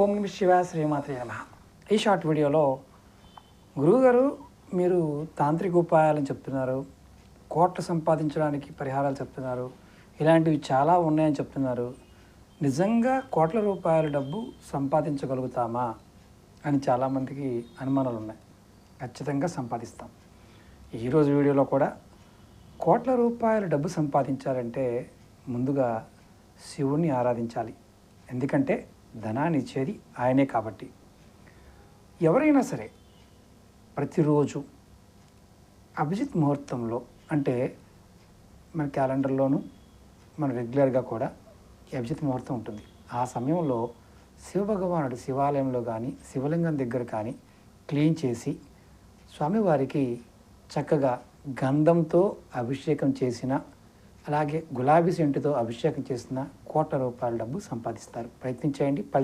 ఓం నమ శివ శ్రీమాత్రి నమ. ఈ షార్ట్ వీడియోలో గురువుగారు మీరు తాంత్రిక ఉపాయాలని చెప్తున్నారు కోట్లు సంపాదించడానికి పరిహారాలు చెప్తున్నారు ఇలాంటివి చాలా ఉన్నాయని చెప్తున్నారు. నిజంగా కోట్ల రూపాయల డబ్బు సంపాదించగలుగుతామా అని చాలామందికి అనుమానాలు ఉన్నాయి ఖచ్చితంగా సంపాదిస్తాం. ఈరోజు వీడియోలో కూడా కోట్ల రూపాయల డబ్బు సంపాదించాలంటే ముందుగా శివుణ్ణి ఆరాధించాలి. ఎందుకంటే ధనాన్ని ఇచ్చేది ఆయనే కాబట్టి. ఎవరైనా సరే ప్రతిరోజు అభిజిత్ ముహూర్తంలో అంటే మన క్యాలెండర్లోనూ మన రెగ్యులర్గా కూడా అభిజిత్ ముహూర్తం ఉంటుంది. ఆ సమయంలో శివభగవానుడు శివాలయంలో కానీ శివలింగం దగ్గర కానీ క్లీన్ చేసి స్వామివారికి చక్కగా గంధంతో అభిషేకం చేసిన అలాగే గులాబీ సెంటుతో అభిషేకం చేసిన కోట్ల రూపాయల డబ్బు సంపాదిస్తారు. ప్రయత్నించేయండి. ఫలితం